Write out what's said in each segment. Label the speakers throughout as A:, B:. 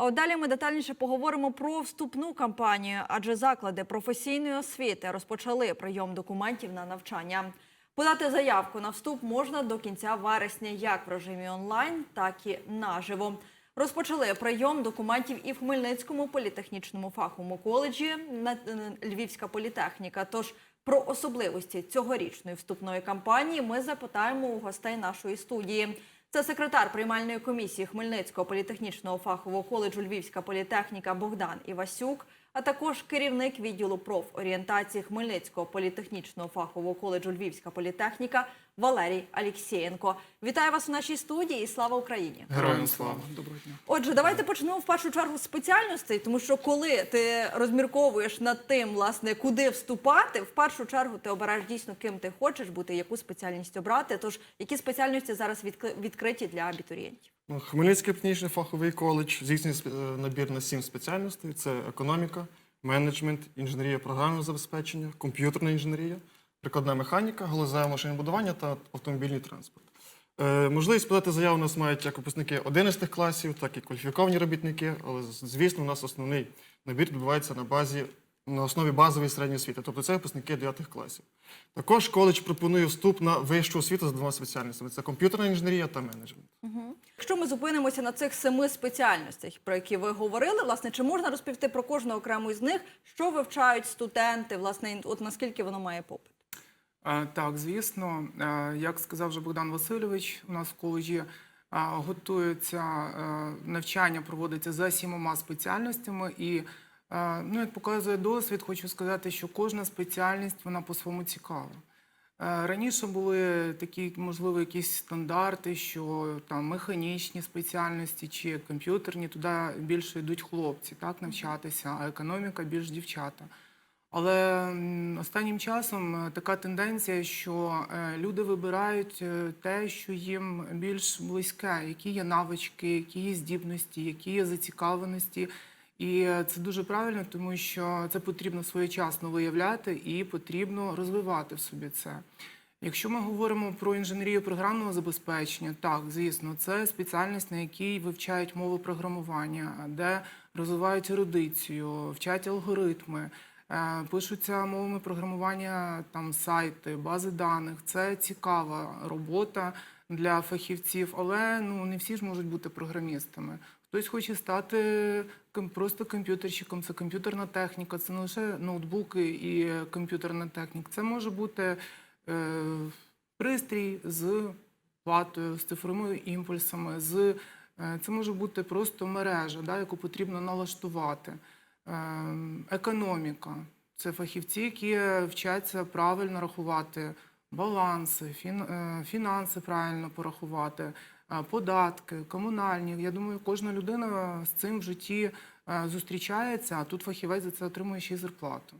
A: А от далі ми детальніше поговоримо про вступну кампанію, адже заклади професійної освіти розпочали прийом документів на навчання. Подати заявку на вступ можна до кінця вересня, як в режимі онлайн, так і наживо. Розпочали прийом документів і в Хмельницькому політехнічному фаховому коледжі Львівська політехніка. Тож про особливості цьогорічної вступної кампанії ми запитаємо у гостей нашої студії. Це секретар приймальної комісії Хмельницького політехнічного фахового коледжу Львівська політехніка Богдан Івасюк, а також керівник відділу профорієнтації Хмельницького політехнічного фахового коледжу Львівська політехніка Валерій Алєксєєнко. Вітаю вас у нашій студії і слава Україні!
B: Героям слава. Доброго дня.
A: Отже, давайте почнемо в першу чергу з спеціальностей, тому що коли ти розмірковуєш над тим, власне, куди вступати, в першу чергу ти обираєш дійсно, ким ти хочеш бути, яку спеціальність обрати. Тож які спеціальності зараз відкри- відкриті для абітурієнтів?
B: Ну, Хмельницький технічний фаховий коледж здійснює е, набір на сім спеціальностей: це економіка, менеджмент, інженерія програмного забезпечення, комп'ютерна інженерія, прикладна механіка, галузеве машинобудування та автомобільний транспорт. Е, можливість подати заяву у нас мають як випускники 11 класів, так і кваліфіковані робітники. Але звісно, у нас основний набір відбувається на базі на основі базової середньої освіти, тобто це випускники 9 класів. Також коледж пропонує вступ на вищу освіту з двома спеціальностями: це комп'ютерна інженерія та менеджмент.
A: Якщо ми зупинимося на цих семи спеціальностях, про які ви говорили, власне, чи можна розповісти про кожну окрему з них, що вивчають студенти, власне, от наскільки воно має попит?
C: А, Так, звісно, Е, як сказав вже Богдан Васильович, у нас в коледжі а, готується е, навчання, проводиться за сімома спеціальностями. І е, ну, як показує досвід, хочу сказати, що кожна спеціальність вона по-своєму цікава. Е, Раніше були такі, можливо, якісь стандарти, що там механічні спеціальності чи комп'ютерні, туди більше йдуть хлопці, так, навчатися, а економіка більш дівчата. Але останнім часом е, така тенденція, що е, люди вибирають е, те, що їм більш близьке, які є навички, які є здібності, які є зацікавленості. І це дуже правильно, тому що це потрібно своєчасно виявляти і потрібно розвивати в собі це. Якщо ми говоримо про інженерію програмного забезпечення, так, звісно, це спеціальність, на якій вивчають мови програмування, де розвивають ерудицію, вчать алгоритми, пишуться мовами програмування там сайти, бази даних. Це цікава робота для фахівців, але ну не всі ж можуть бути програмістами. Хтось хоче стати просто комп'ютерщиком, це комп'ютерна техніка, це не лише ноутбуки і е, комп'ютерна техніка. Це може бути е, пристрій з платою, з цифровими імпульсами, з, е, це може бути просто мережа, да, яку потрібно налаштувати. Е, економіка це фахівці, які вчаться правильно рахувати баланси, фін, е, фінанси правильно порахувати, е, податки, комунальні. Я думаю, кожна людина з цим в житті е, зустрічається, а тут фахівець за це отримує ще й зарплату.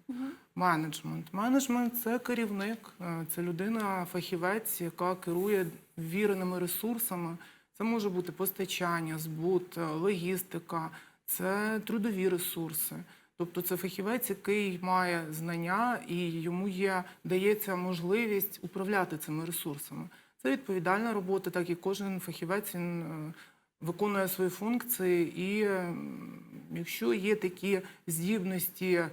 C: Менеджмент. Менеджмент це керівник, це людина, фахівець, яка керує ввіреними ресурсами. Це може бути постачання, збут, логістика, це трудові ресурси. Тобто це фахівець, який має знання і йому є дається можливість управляти цими ресурсами. Це відповідальна робота, так і кожен фахівець він е, виконує свої функції. І якщо є такі здібності е,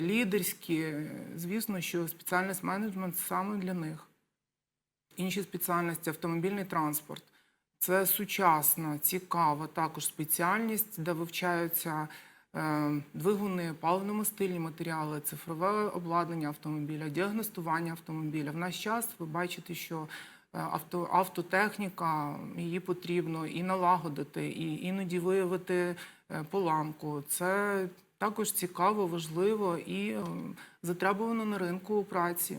C: лідерські, е, звісно, що спеціальність менеджмент саме для них. Інші спеціальності автомобільний транспорт. Це сучасна, цікава також спеціальність, де вивчаються е, двигуни, паливно-мастильні матеріали, цифрове обладнання автомобіля, діагностування автомобіля. В наш час ви бачите, що е, авто, автотехніка, її потрібно і налагодити, і іноді виявити е, поламку. Це також цікаво, важливо і затребувано на ринку праці.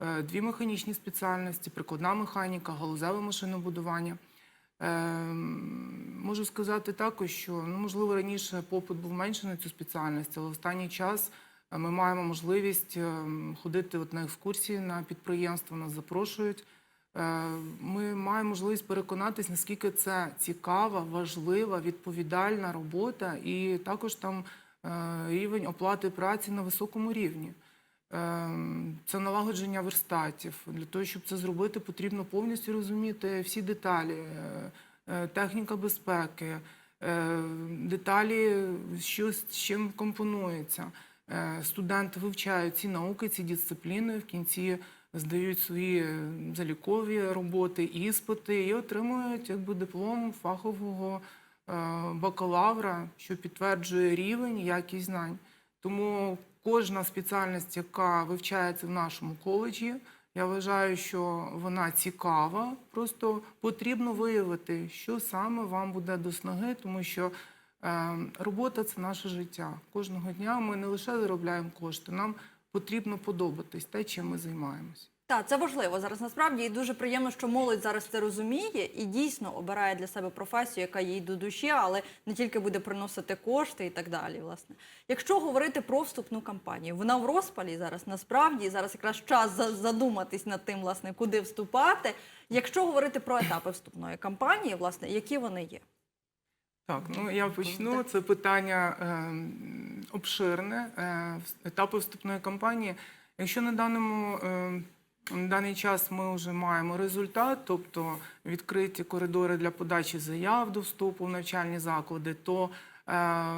C: Е, Дві механічні спеціальності, прикладна механіка, галузеве машинобудування. Ем, Можу сказати також, що ну, можливо раніше попит був менше на цю спеціальність, але в останній час е, ми маємо можливість ем, ходити от на екскурсії на підприємства, нас запрошують. Е, Ми маємо можливість переконатись, наскільки це цікава, важлива, відповідальна робота, і також там е, рівень оплати праці на високому рівні. Ем, Це налагодження верстатів. Для того, щоб це зробити, потрібно повністю розуміти всі деталі, е, е, техніка безпеки, е, деталі, що з чим компонується. Студенти вивчають ці науки, ці дисципліни, в кінці здають свої залікові роботи, іспити і отримують якби диплом фахового бакалавра, що підтверджує рівень, якість знань. Тому кожна спеціальність, яка вивчається в нашому коледжі, я вважаю, що вона цікава. Просто потрібно виявити, що саме вам буде до снаги, тому що е, робота це наше життя. Кожного дня ми не лише заробляємо кошти, нам потрібно подобатись те, чим ми займаємось.
A: Так, це важливо зараз насправді і дуже приємно, що молодь зараз це розуміє і дійсно обирає для себе професію, яка їй до душі, але не тільки буде приносити кошти і так далі. Власне, якщо говорити про вступну кампанію, вона в розпалі зараз насправді зараз якраз час задуматись над тим, власне, куди вступати. Якщо говорити про етапи вступної кампанії, власне, які вони є?
C: Так, ну я почну. Це питання е, обширне. Е, етапи вступної кампанії. Якщо на даному е, на даний час ми вже маємо результат, тобто відкриті коридори для подачі заяв до вступу в навчальні заклади, то е,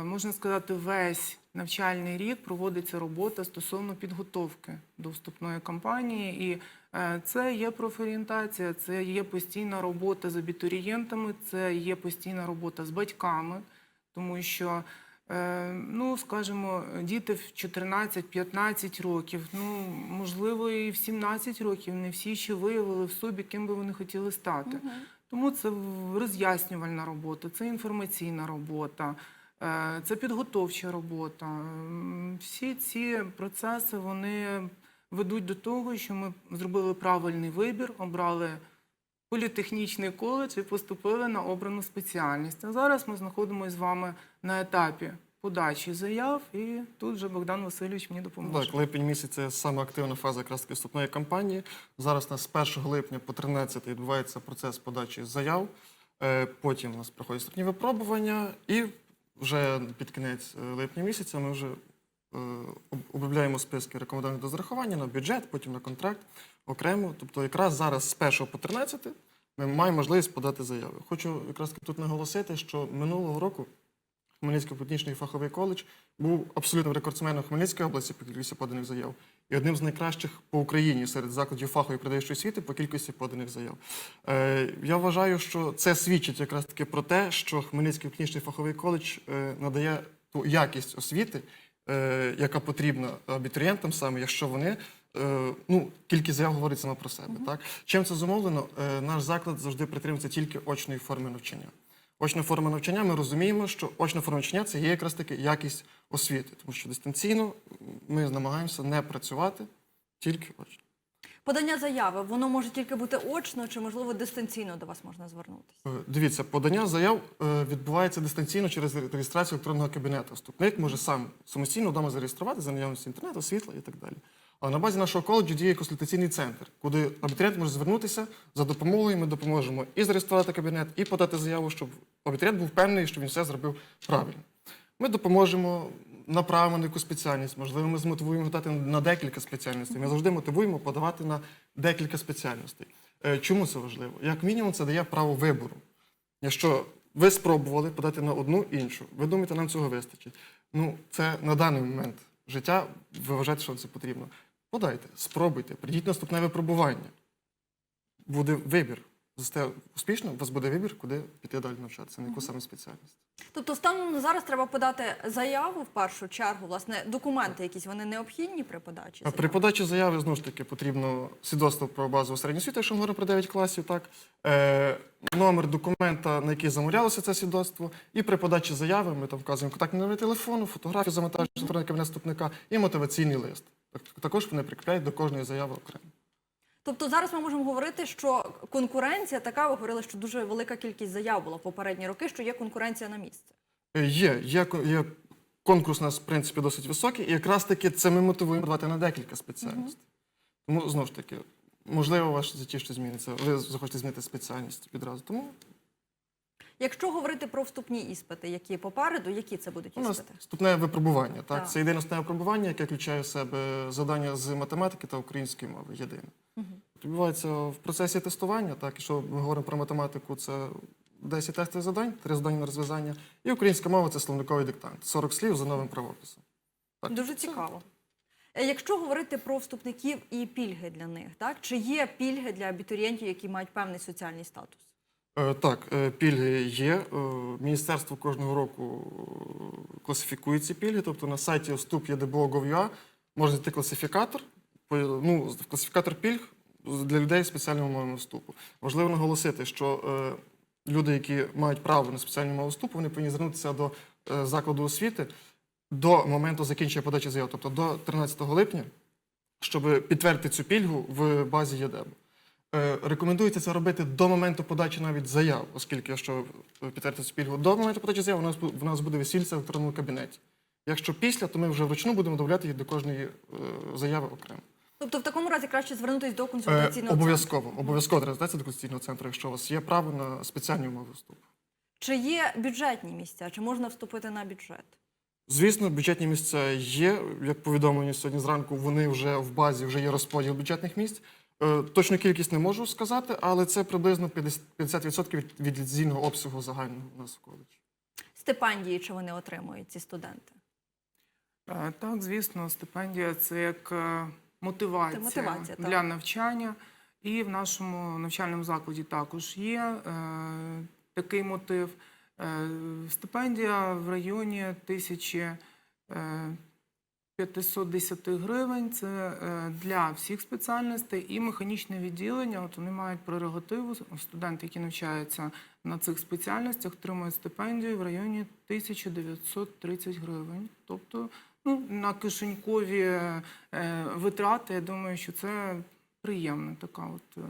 C: можна сказати, весь навчальний рік проводиться робота стосовно підготовки до вступної кампанії. І е, це є профорієнтація, це є постійна робота з абітурієнтами, це є постійна робота з батьками, тому що. Е, Ну, скажімо, діти в 14-15 років, ну можливо, і в 17 років не всі ще виявили в собі, ким би вони хотіли стати. Тому це роз'яснювальна робота, це інформаційна робота, е, це підготовча робота. Всі ці процеси вони ведуть до того, що ми зробили правильний вибір, обрали політехнічний коледж і поступили на обрану спеціальність. А зараз ми знаходимося з вами на етапі подачі заяв, і тут вже Богдан Васильович мені допоможе.
B: Так, липень місяць це саме активна фаза якраз таки вступної кампанії. Зараз у нас з 1 липня по 13 відбувається процес подачі заяв. Е, Потім у нас проходять вступні випробування, і вже під кінець е, липня місяця ми вже обробляємо списки рекомендованих до зарахування на бюджет, потім на контракт окремо. Тобто, якраз зараз з 1 по 13 ми маємо можливість подати заяви. Хочу якраз тут наголосити, що минулого року Хмельницький політехнічний фаховий коледж був абсолютним рекордсменом Хмельницької області по кількості поданих заяв і одним з найкращих по Україні серед закладів фахової передаючої освіти по кількості поданих заяв. Е, я вважаю, що це свідчить якраз таки про те, що Хмельницький політехнічний фаховий коледж е, надає ту якість освіти, е, яка потрібна абітурієнтам саме, якщо вони. е, Ну, кількість заяв говорить сама про себе. Так чим це зумовлено? Е, Наш заклад завжди притримується тільки очної форми навчання. Очна форма навчання, ми розуміємо, що очна форма навчання це є якраз таки якість освіти, тому що дистанційно ми намагаємося не працювати тільки очно.
A: Подання заяви воно може тільки бути очно чи можливо дистанційно до вас можна звернутися.
B: Е, Дивіться, подання заяв е, відбувається дистанційно через реєстрацію електронного кабінету. Вступник може сам самостійно вдома зареєструвати за наявності інтернету, світла і так далі. Але на базі нашого коледжу діє консультаційний центр, куди абітурієнт може звернутися за допомогою. Ми допоможемо і зареєструвати кабінет, і подати заяву, щоб абітурієнт був впевнений, що він все зробив правильно. Ми допоможемо направимо на яку спеціальність. Можливо, ми змотивуємо дати на декілька спеціальностей. Ми завжди мотивуємо подавати на декілька спеціальностей. Е, Чому це важливо? Як мінімум, це дає право вибору. Якщо ви спробували подати на одну іншу, ви думаєте, нам цього вистачить. Ну, це на даний момент життя, ви вважаєте, що це потрібно. Подайте, спробуйте, прийдіть наступне випробування. Буде вибір. Здасте успішно, у вас буде вибір, куди піти далі навчатися, на яку саме спеціальність.
A: Тобто, станом на зараз треба подати заяву в першу чергу. Власне, документи якісь вони необхідні при подачі.
B: А при подачі заяви знову ж таки потрібно свідоцтво про базову середню освіту, якщо ми говоримо про 9 класів, так е, номер документа, на який замовлялося це свідоцтво, і при подачі заяви ми там вказуємо контактний номер телефону, фотографію завантаження електронний кабінет вступника і мотиваційний лист. Так, також вони прикріпляють до кожної заяви окремо.
A: Тобто зараз ми можемо говорити, що конкуренція така. Ви говорили, що дуже велика кількість заяв була в попередні роки, що є конкуренція на місце.
B: Є, є, є конкурс у нас, в принципі, досить високий, і якраз таки це ми мотивуємо давати на декілька спеціальностей. Тому знову ж таки, можливо, ваше житті щось зміниться. Ви захочете змінити спеціальність відразу. Тому
A: Якщо говорити про вступні іспити, які попереду, які це будуть
B: у нас вступне випробування. Так?
A: Так.
B: Це єдине вступне випробування, яке включає в себе завдання з математики та української мови. Єдине. Відбувається в процесі тестування. Так, якщо ми говоримо про математику, це 10 тестових завдань, 3 завдання на розв'язання. І українська мова це словниковий диктант. 40 слів за новим правописом. Так,
A: Дуже цікаво. Е, Якщо говорити про вступників і пільги для них, так чи є пільги для абітурієнтів, які мають певний соціальний статус?
B: Е, Так, е, пільги є. Е, Міністерство кожного року класифікує ці пільги. Тобто на сайті вступ ЄДБО.gov.ua можна знайти класифікатор. Ну, класифікатор пільг для людей з спеціальними вступу. Важливо наголосити, що люди, які мають право на спеціальну умову вступу, вони повинні звернутися до закладу освіти до моменту закінчення подачі заяв, тобто до 13 липня, щоб підтвердити цю пільгу в базі ЄДЕБ. Е, Рекомендується це робити до моменту подачі навіть заяв, оскільки якщо підтвердити пільгу до моменту подачі заяв, у нас, в нас буде весільце в електронному кабінеті. Якщо після, то ми вже вручну будемо додавати їх до кожної е, заяви окремо.
A: Тобто, в такому разі краще звернутися до
B: Е,
A: консультаційного центру.
B: обов'язково, обов'язково треба звертатися до конституційного центру, якщо у вас є право на спеціальні умови вступу.
A: Чи є бюджетні місця, чи можна вступити на бюджет?
B: Звісно, бюджетні місця є. Як повідомлені сьогодні зранку, вони вже в базі вже є розподіл бюджетних місць. Е, Точну кількість не можу сказати, але це приблизно 50% 50% від, від ліцензійного обсягу загального у нас в коледжі.
A: Стипендії, чи вони отримують ці студенти?
C: Е, Так, звісно, стипендія це як е, мотивація,
A: Це мотивація, так.
C: для навчання. І в нашому навчальному закладі також є е, такий мотив. Е, стипендія в районі 1510 гривень. Це е, для всіх спеціальностей і механічне відділення. От вони мають прерогативу. Студенти, які навчаються на цих спеціальностях, отримують стипендію в районі 1930 гривень. Тобто ну, на кишенькові е, витрати, я думаю, що це приємна така от е, е,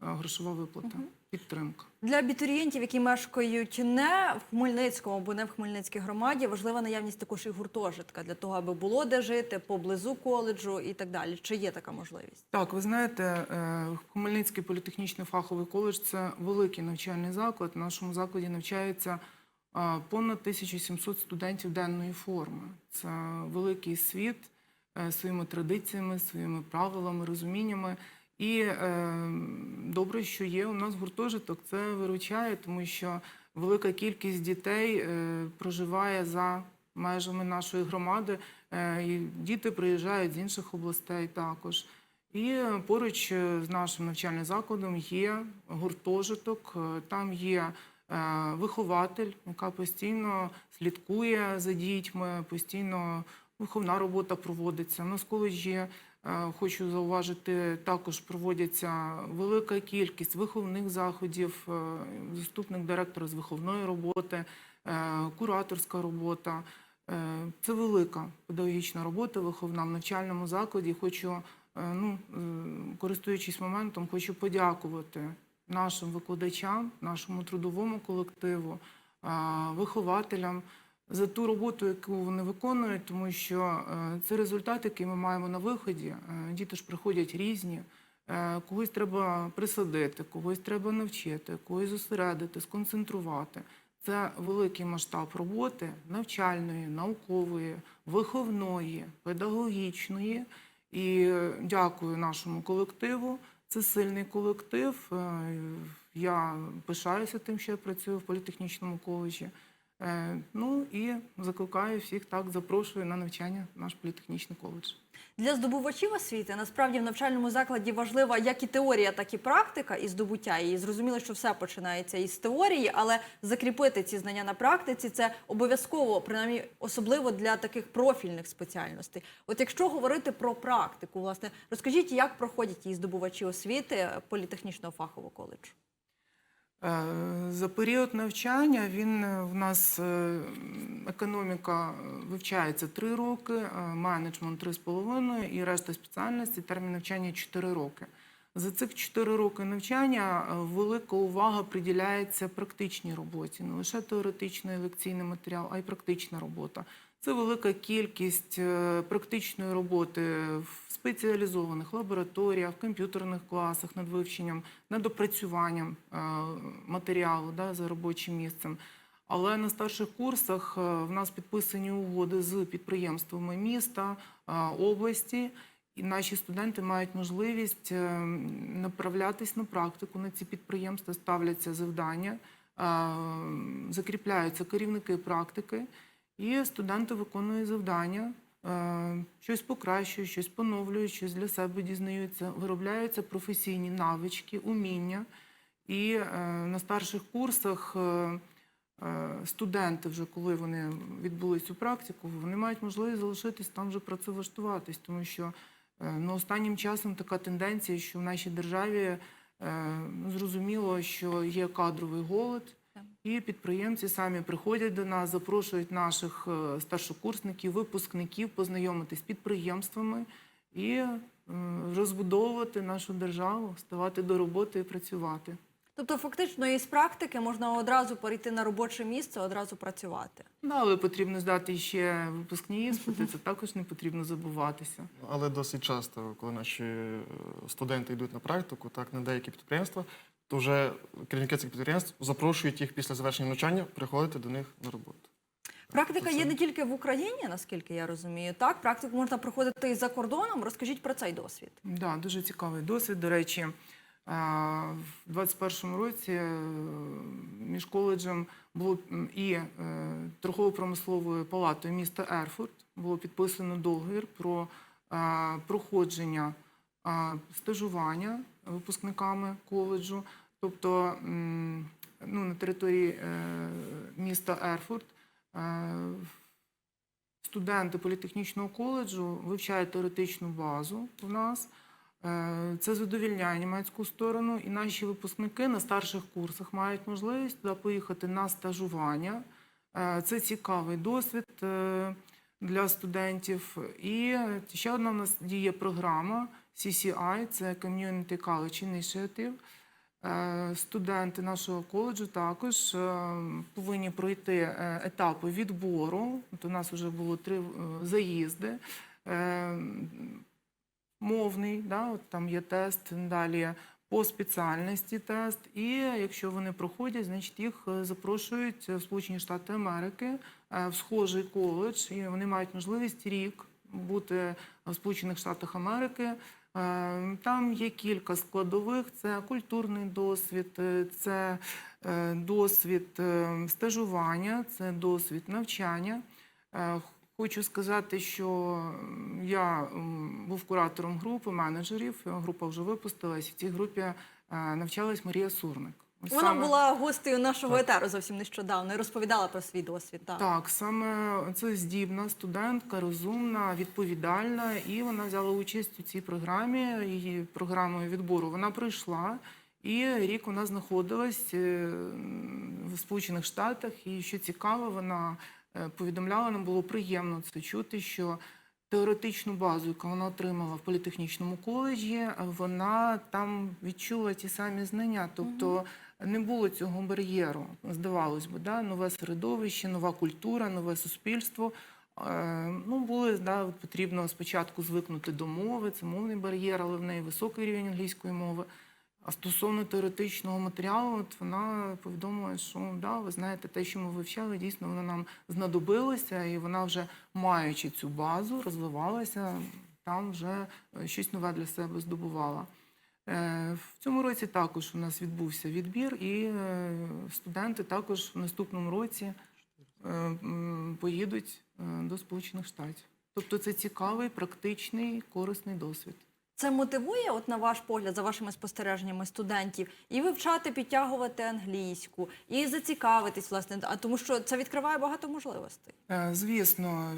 C: грошова виплата, підтримка.
A: Для абітурієнтів, які мешкають не в Хмельницькому або не в Хмельницькій громаді, важлива наявність також і гуртожитка для того, аби було де жити поблизу коледжу і так далі. Чи є така можливість?
C: Так, ви знаєте, е, Хмельницький політехнічний фаховий коледж це великий навчальний заклад. В нашому закладі навчається а, понад 1700 студентів денної форми. Це великий світ е, своїми традиціями, своїми правилами, розуміннями. І е, добре, що є у нас гуртожиток, це виручає, тому що велика кількість дітей е, проживає за межами нашої громади. Е, і діти приїжджають з інших областей також. І поруч е, з нашим навчальним закладом є гуртожиток, е, там є е, вихователь, яка постійно слідкує за дітьми, постійно виховна робота проводиться. У нас в коледжі, е, хочу зауважити, також проводяться велика кількість виховних заходів, е, заступник директора з виховної роботи, е, кураторська робота. Е, Це велика педагогічна робота виховна в навчальному закладі. Хочу, е, ну, е, користуючись моментом, хочу подякувати нашим викладачам, нашому трудовому колективу, е, вихователям за ту роботу, яку вони виконують, тому що е, це результат, який ми маємо на виході. Е, Діти ж приходять різні. Е, Когось треба присадити, когось треба навчити, когось зосередити, сконцентрувати. Це великий масштаб роботи навчальної, наукової, виховної, педагогічної. І дякую нашому колективу. Це сильний колектив. Я пишаюся тим, що я працюю в політехнічному коледжі. Е, Ну і закликаю всіх так, запрошую на навчання в наш політехнічний коледж.
A: Для здобувачів освіти насправді в навчальному закладі важлива як і теорія, так і практика і здобуття. І зрозуміло, що все починається із теорії, але закріпити ці знання на практиці це обов'язково, принаймні особливо для таких профільних спеціальностей. От якщо говорити про практику, власне, розкажіть, як проходять її здобувачі освіти політехнічного фахового коледжу?
C: Е, За період навчання він е, в нас е, економіка вивчається 3 роки, менеджмент 3,5 і решта спеціальності термін навчання 4 роки. За цих 4 роки навчання велика увага приділяється практичній роботі, не лише теоретичний лекційний матеріал, а й практична робота. Це велика кількість е, практичної роботи в спеціалізованих лабораторіях, комп'ютерних класах над вивченням, над опрацюванням е, матеріалу да, за робочим місцем. Але на старших курсах е, в нас підписані угоди з підприємствами міста, області, і наші студенти мають можливість направлятись на практику на ці підприємства, ставляться завдання. закріпляються керівники практики, і студенти виконують завдання, е, щось покращують, щось поновлюють, щось для себе дізнаються, виробляються професійні навички, уміння. І е, на старших курсах е, студенти, вже коли вони відбули цю практику, вони мають можливість залишитись там вже працевлаштуватись, тому що ну, останнім часом така тенденція, що в нашій державі ну, зрозуміло, що є кадровий голод. І підприємці самі приходять до нас, запрошують наших е, старшокурсників, випускників познайомитись з підприємствами і е, розбудовувати нашу державу, ставати до роботи і працювати.
A: Тобто, фактично, із практики можна одразу перейти на робоче місце, одразу працювати.
C: Ну, але потрібно здати ще випускні іспити, це також не потрібно забуватися.
B: Але досить часто, коли наші е, студенти йдуть на практику, так на деякі підприємства, то вже керівники цих підприємств запрошують їх після завершення навчання приходити до них на роботу.
A: Практика є не тільки в Україні, наскільки я розумію. Так, практику можна проходити і за кордоном. Розкажіть про цей досвід.
C: Да, дуже цікавий досвід. До речі, в 21-му році е, між коледжем було і е, торгово-промисловою палатою міста Ерфурт було підписано договір про е, проходження стажування випускниками коледжу. Тобто ну, на території е, міста Ерфурт е, студенти політехнічного коледжу вивчають теоретичну базу у нас. Е, Це задовільняє німецьку сторону, і наші випускники на старших курсах мають можливість туди поїхати на стажування. Це цікавий досвід для студентів. І ще одна в нас діє програма CCI, це Community College Initiative. Е, Студенти нашого коледжу також е, повинні пройти е, етапи відбору. От у нас вже було три заїзди. Мовний, да, от там є тест, далі по спеціальності тест. І якщо вони проходять, значить їх запрошують в Сполучені Штати Америки в схожий коледж, і вони мають можливість рік бути в Сполучених Штатах Америки. Е, Там є кілька складових: це культурний досвід, е, це е, досвід стажування, це досвід навчання. Хочу сказати, що я був куратором групи менеджерів. Група вже випустилась. В цій групі навчалась Марія Сурник.
A: Вона
C: саме-
A: була гостею нашого етеру зовсім нещодавно і розповідала про свій досвід. Так.
C: Так, саме це здібна студентка, розумна, відповідальна, і вона взяла участь у цій програмі. Її програмою відбору вона пройшла. І рік вона знаходилась е, в Сполучених Штатах. І що цікаво, вона е, повідомляла, нам було приємно це чути, що теоретичну базу, яку вона отримала в політехнічному коледжі, е, вона там відчула ті самі знання. Тобто не було цього бар'єру. Здавалось би, да? нове середовище, нова культура, нове суспільство. Е, Ну, було да, потрібно спочатку звикнути до мови, це мовний бар'єр, але в неї високий рівень англійської мови. А стосовно теоретичного матеріалу, от вона повідомила, що да, ви знаєте, те, що ми вивчали, дійсно воно нам знадобилося, і вона вже маючи цю базу, розвивалася, там вже е, щось нове для себе здобувала. Е, В цьому році також у нас відбувся відбір, і е, студенти також в наступному році поїдуть до Сполучених Штатів. Тобто це цікавий, практичний, корисний досвід.
A: Це мотивує, от на ваш погляд, за вашими спостереженнями студентів, і вивчати, підтягувати англійську, і зацікавитись, власне, а тому що це відкриває багато можливостей.
C: Е, Звісно,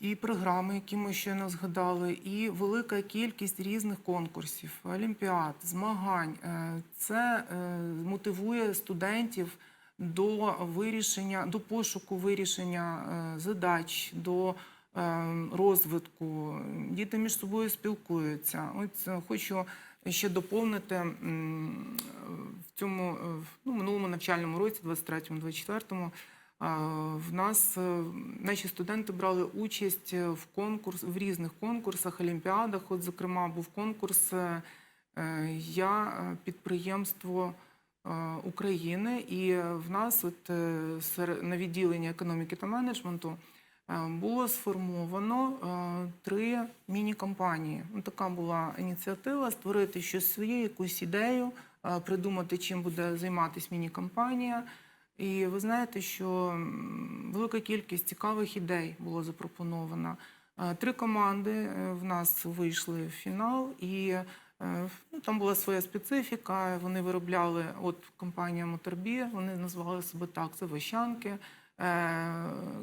C: і програми, які ми щойно згадали, і велика кількість різних конкурсів, олімпіад, змагань. Е, Це е, мотивує студентів до вирішення, до пошуку вирішення задач, до розвитку. Діти між собою спілкуються. От е, хочу ще доповнити в цьому е, ну, минулому навчальному році, 23-24, В нас е, наші студенти брали участь е, в конкурс в різних конкурсах, олімпіадах. От, зокрема, був конкурс е, е, Я е, підприємство е, України, і е, в нас, от е, на відділенні економіки та менеджменту, е, було сформовано е, три міні-компанії. Ну, така була ініціатива створити щось своє, якусь ідею, е, придумати, чим буде займатися міні-компанія. І ви знаєте, що велика кількість цікавих ідей було запропоновано. Е, Три команди е, в нас вийшли в фінал, і е, ну, там була своя специфіка. Вони виробляли, от компанія Моторбі, вони назвали себе так: це вощанки, е,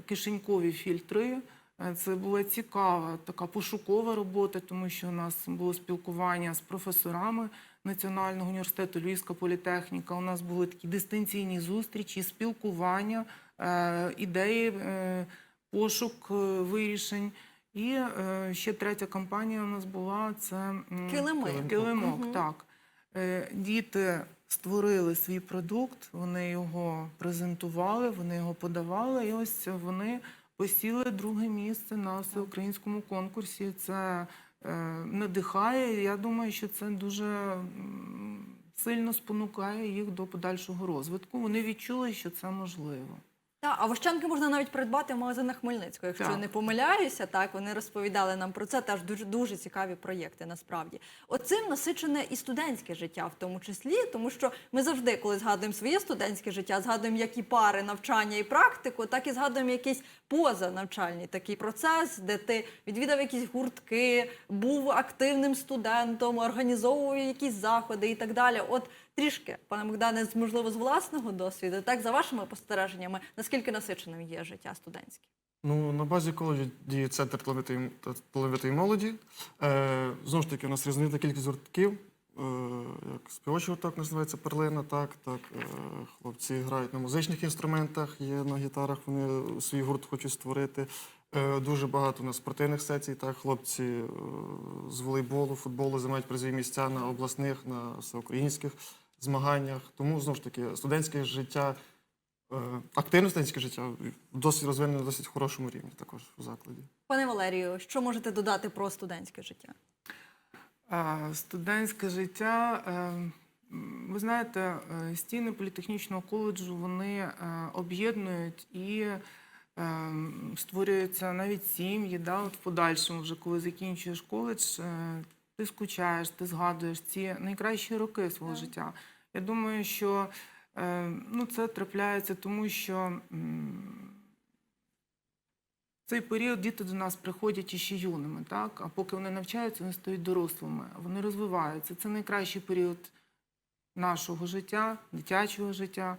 C: кишенькові фільтри. Е, Це була цікава така пошукова робота, тому що у нас було спілкування з професорами Національного університету Львівська політехніка. У нас були такі дистанційні зустрічі, спілкування, е, ідеї, е, пошук е, вирішень. І е, ще третя компанія у нас була це м,
A: Килими.
C: Килимок,
A: Мгм.
C: так. Е, Діти створили свій продукт, вони його презентували, вони його подавали, і ось вони посіли друге місце на всеукраїнському конкурсі. Це е, надихає. Я думаю, що це дуже сильно спонукає їх до подальшого розвитку. Вони відчули, що це можливо.
A: Та, а вощанки можна навіть придбати в магазинах Хмельницького, якщо
C: Так.
A: не помиляюся. Так вони розповідали нам про це. Теж дуже дуже цікаві проєкти. Насправді, оцим насичене і студентське життя, в тому числі, тому що ми завжди, коли згадуємо своє студентське життя, згадуємо як і пари навчання і практику, так і згадуємо якийсь позанавчальний такий процес, де ти відвідав якісь гуртки, був активним студентом, організовував якісь заходи і так далі. От трішки, пане Богдане, можливо з власного досвіду, так за вашими спостереженнями, наскільки насиченим є життя студентське?
B: Ну, на базі коледжу діє центр талановитої, молоді. Е, знову ж таки, у нас різновидна кількість гуртків. Е, як співочий гурток називається перлина, так, так. Е, хлопці грають на музичних інструментах, є на гітарах, вони свій гурт хочуть створити. Е, дуже багато у нас спортивних секцій, так, хлопці е, з волейболу, футболу займають призові місця на обласних, на всеукраїнських змаганнях. Тому знову ж таки, студентське життя Е, Активне студентське життя досить розвинене на досить хорошому рівні також в закладі.
A: Пане Валерію, що можете додати про студентське життя?
C: А, Студентське життя. е, Ви знаєте, е, стіни політехнічного коледжу вони об'єднують і створюються навіть сім'ї. Да? От в подальшому, вже коли закінчуєш коледж, ти скучаєш, ти згадуєш ці найкращі роки свого
A: Так.
C: життя. Я думаю, що е, ну, це трапляється тому, що в цей період діти до нас приходять іще юними, так? а поки вони навчаються, вони стають дорослими, вони розвиваються. Це найкращий період нашого життя, дитячого життя.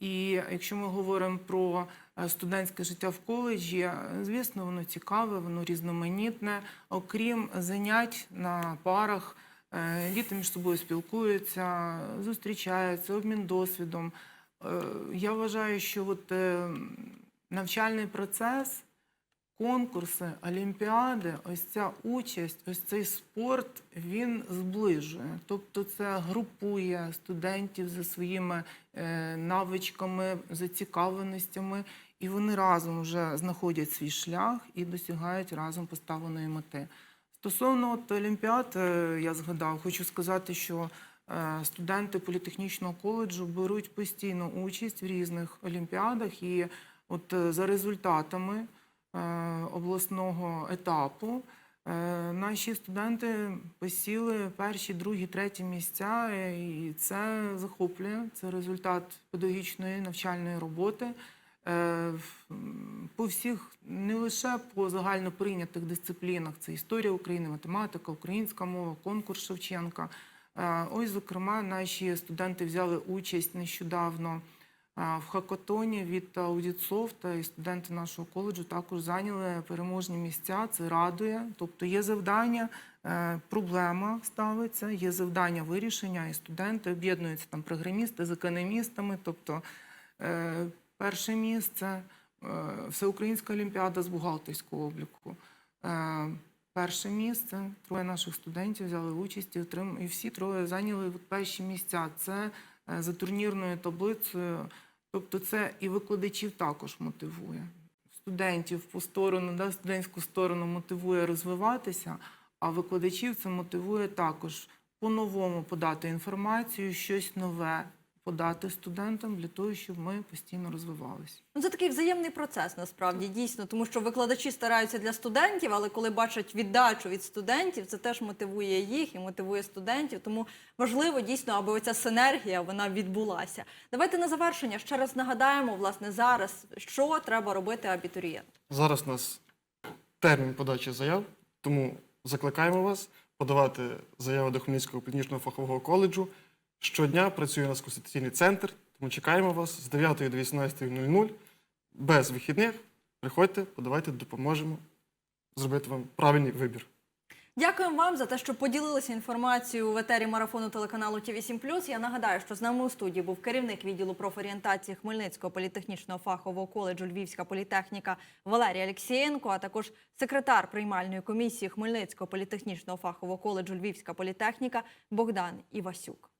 C: І якщо ми говоримо про е, студентське життя в коледжі, е, звісно, воно цікаве, воно різноманітне. Окрім занять на парах, діти між собою спілкуються, зустрічаються, обмін досвідом. Е, Я вважаю, що от е, навчальний процес, конкурси, олімпіади, ось ця участь, ось цей спорт, він зближує. Тобто це групує студентів за своїми е, навичками, зацікавленостями, і вони разом вже знаходять свій шлях і досягають разом поставленої мети. Стосовно олімпіад, е, я згадав, хочу сказати, що е, студенти політехнічного коледжу беруть постійно участь в різних олімпіадах, і от е, за результатами обласного етапу наші студенти посіли перші, другі, треті місця, і це захоплює. Це результат педагогічної навчальної роботи. Е, По всіх, не лише по загально прийнятих дисциплінах, це історія України, математика, українська мова, конкурс Шевченка. Е, Ось, зокрема, наші студенти взяли участь нещодавно в хакатоні від Аудітсофта, і студенти нашого коледжу також зайняли переможні місця. Це радує. Тобто є завдання, е, проблема ставиться, є завдання вирішення, і студенти об'єднуються там програмісти з економістами. Тобто е, перше місце, е, всеукраїнська олімпіада з бухгалтерського обліку. Е, Перше місце троє наших студентів взяли участь і отрим... і всі троє зайняли перші місця. Це е, за турнірною таблицею. Тобто це і викладачів також мотивує. Студентів по сторону, да, студентську сторону мотивує розвиватися, а викладачів це мотивує також по-новому подати інформацію, щось нове подати студентам для того, щоб ми постійно розвивалися.
A: Ну, це такий взаємний процес, насправді дійсно, тому що викладачі стараються для студентів, але коли бачать віддачу від студентів, це теж мотивує їх і мотивує студентів. Тому важливо дійсно, аби оця синергія вона відбулася. Давайте на завершення ще раз нагадаємо, власне, зараз що треба робити абітурієнту.
B: Зараз у нас термін подачі заяв, тому закликаємо вас подавати заяви до Хмельницького північного фахового коледжу. Щодня працює у нас конституційний центр, тому чекаємо вас з 9 до 18.00 без вихідних. Приходьте, подавайте, допоможемо зробити вам правильний вибір.
A: Дякуємо вам за те, що поділилися інформацією в етері марафону телеканалу ТІВІ 7 Я нагадаю, що з нами у студії був керівник відділу профорієнтації Хмельницького політехнічного фахового коледжу Львівська політехніка Валерій Алексєєнко, а також секретар приймальної комісії Хмельницького політехнічного фахового коледжу Львівська політехніка Богдан Івасюк.